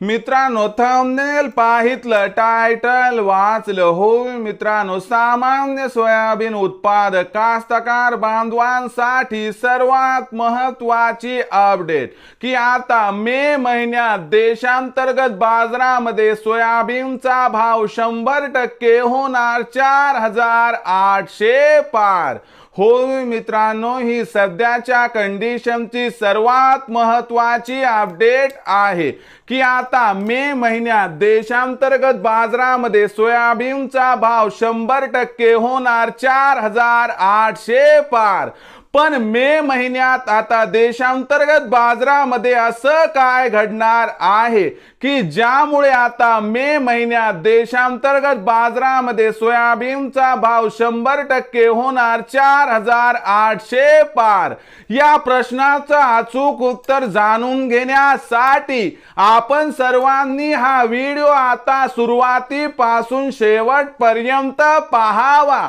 मित्रांनो thumbnail पाहितलं title वाचलं होय मित्रांनो सामान्य सोयाबीन उत्पादक कास्तकार बांधवांसाठी सर्वात महत्वाची अपडेट की आता मे महिन्यात देशांतर्गत बाजारामध्ये सोयाबीनचा भाव शंभर टक्के होणार चार हजार आठशे पार. होय मित्रांनो ही सध्याच्या कंडिशनची सर्वात महत्वाची अपडेट आहे की आता मे महिन्यात देशांतर्गत बाजारामध्ये सोयाबीनचा भाव शंभर टक्के होणार चार हजार आठशे पार. पण मे महिन्यात आता देशांतर्गत बाजारामध्ये असं काय घडणार आहे? की ज्यामुळे आता मे महिन्यात देशांतर्गत बाजारामध्ये सोयाबीनचा भाव शंभर टक्के होणार चार हजार आठशे पार? या प्रश्नाचं अचूक उत्तर जाणून घेण्यासाठी आपण सर्वांनी हा व्हिडिओ आता सुरुवातीपासून शेवटपर्यंत पाहावा.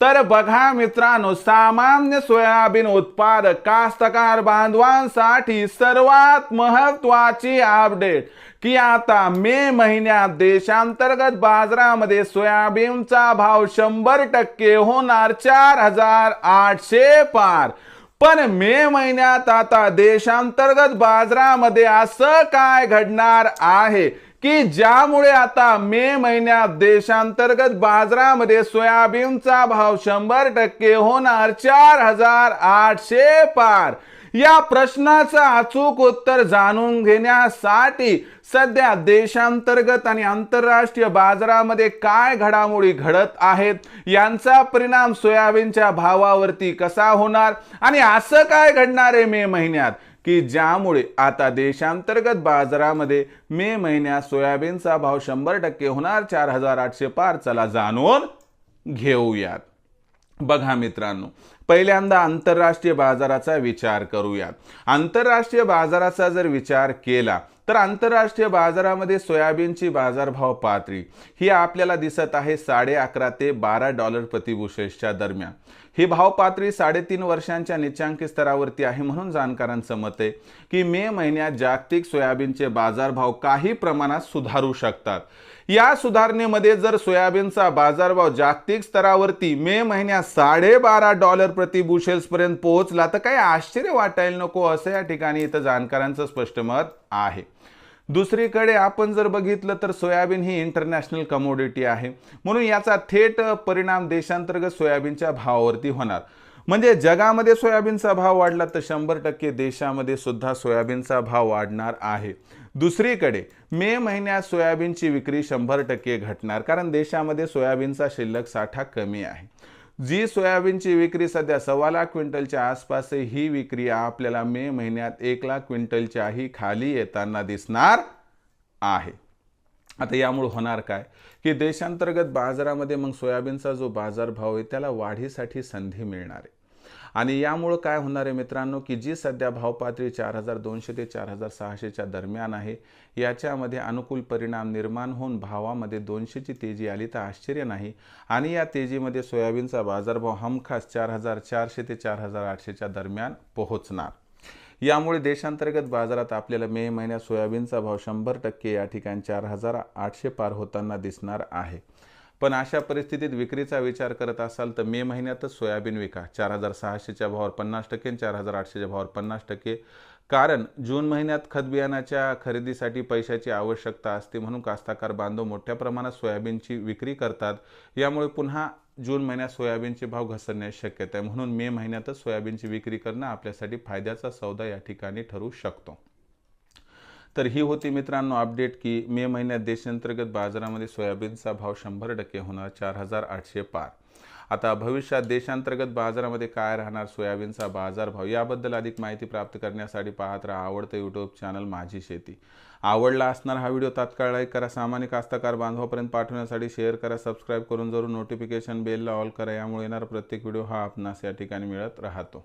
तर बघा मित्रांनो सामान्य सोयाबीन उत्पादक कास्तकार बांधवांसाठी सर्वात महत्वाची अपडेट की आता मे महिन्यात देशांतर्गत बाजारामध्ये सोयाबीनचा भाव शंभर टक्के होणार चार हजार आठशे पार. पण मे महिन्यात आता देशांतर्गत बाजारामध्ये असं काय घडणार आहे? की ज्यामुळे आता मे महिन्यात देशांतर्गत बाजारामध्ये सोयाबीनचा भाव शंभर टक्के होणार चार हजार आठशे पार. या प्रश्नाचं अचूक उत्तर जाणून घेण्यासाठी सध्या देशांतर्गत आणि आंतरराष्ट्रीय बाजारामध्ये काय घडामोडी घडत आहेत यांचा परिणाम सोयाबीनच्या भावावरती कसा होणार आणि असं काय घडणार आहे मे महिन्यात? की ज्यामुळे आता देशांतर्गत बाजारामध्ये मे महिन्यात सोयाबीनचा भाव शंभर टक्के होणार चार हजार आठशे पार. चला जाणून घेऊयात. बघा मित्रांनो पहिल्यांदा आंतरराष्ट्रीय बाजाराचा विचार करूयात. आंतरराष्ट्रीय बाजाराचा जर विचार केला तर आंतरराष्ट्रीय बाजारामध्ये सोयाबीनची बाजारभाव पातळी ही आपल्याला दिसत आहे साडे अकरा ते बारा डॉलर प्रतिबुशेसच्या दरम्यान. ही भावपातळी साडेतीन वर्षांच्या निचांकी स्तरावरती आहे म्हणून जाणकारांचं मत आहे की मे महिन्यात जागतिक सोयाबीनचे बाजारभाव काही प्रमाणात सुधारू शकतात. या सुधारणेमध्ये जर सोयाबीनचा बाजारभाव जागतिक स्तरावरती मे महिन्यात साडेबारा डॉलर प्रति बुशेल्सपर्यंत पोहोचला तर काही आश्चर्य वाटायला नको असं या ठिकाणी इथं जाणकारांचं स्पष्ट मत आहे. दुसरीकडे आपण जर बघितलं तर सोयाबीन ही इंटरनॅशनल कमोडिटी आहे. म्हणून याचा थेट परिणाम देशांतर्गत सोयाबीनच्या भावावरती होणार. म्हणजे जगामध्ये सोयाबीनचा भाव वाढला तर शंभर टक्के देशामध्ये सुद्धा सोयाबीनचा भाव वाढणार आहे. दुसरीकडे मे महिन्यात सोयाबीनची विक्री शंभर टक्के घटणार कारण देशामध्ये सोयाबीनचा शिल्लक साठा कमी आहे. जी सोयाबीनची विक्री सध्या सव्वा लाख क्विंटलच्या आसपास आहे ही विक्री आपल्याला मे महिन्यात एक लाख क्विंटलच्याही खाली येताना दिसणार आहे. आता यामुळे होणार काय? की देशांतर्गत बाजारामध्ये मग सोयाबीनचा जो बाजारभाव आहे त्याला वाढीसाठी संधी मिळणार आहे. आणि यामुळं काय होणार आहे मित्रांनो की जी सध्या भावपातळी चार हजार दोनशे ते चार हजार सहाशेच्या दरम्यान आहे याच्यामध्ये अनुकूल परिणाम निर्माण होऊन भावामध्ये दोनशेची तेजी आली तर आश्चर्य नाही. आणि या तेजीमध्ये सोयाबीनचा बाजारभाव हमखास चार हजार चारशे ते चार हजार आठशेच्या दरम्यान पोहोचणार. यामुळे देशांतर्गत बाजारात आपल्याला मे महिन्यात सोयाबीनचा भाव शंभर टक्के या ठिकाणी चार हजार आठशे पार होताना दिसणार आहे. पण अशा परिस्थितीत विक्रीचा विचार करत असाल तर मे महिन्यातच सोयाबीन विका. चार हजार सहाशेच्या भावावर पन्नास टक्के चार हजार आठशेच्या भावावर पन्नास टक्के. कारण जून महिन्यात खत बियाणाच्या खरेदीसाठी पैशाची आवश्यकता असते म्हणून कास्ताकार बांधव मोठ्या प्रमाणात सोयाबीनची विक्री करतात. यामुळे पुन्हा जून महिन्यात सोयाबीनचे भाव घसरण्याची शक्यता आहे. म्हणून मे महिन्यातच सोयाबीनची विक्री करणं आपल्यासाठी फायद्याचा सौदा या ठिकाणी ठरू शकतो. तर ही होती मित्रांनो अपडेट की मे महिन्यात देशांतर्गत बाजारामध्ये सोयाबीनचा भाव शंभर टक्के होणार चार हजार आठशे पार. आता भविष्यात देशांतर्गत बाजारामध्ये काय राहणार सोयाबीनचा बाजारभाव याबद्दल अधिक माहिती प्राप्त करण्यासाठी पाहत राहा आवडतं यूट्यूब चॅनल माझी शेती. आवडला असणार हा व्हिडिओ तात्काळ लाईक करा सामान्य कास्तकार बांधवापर्यंत पाठवण्यासाठी शेअर करा सबस्क्राईब करून जरूर नोटिफिकेशन बेलला ऑल करा यामुळे येणारा प्रत्येक व्हिडिओ हा आपणास या ठिकाणी मिळत राहतो.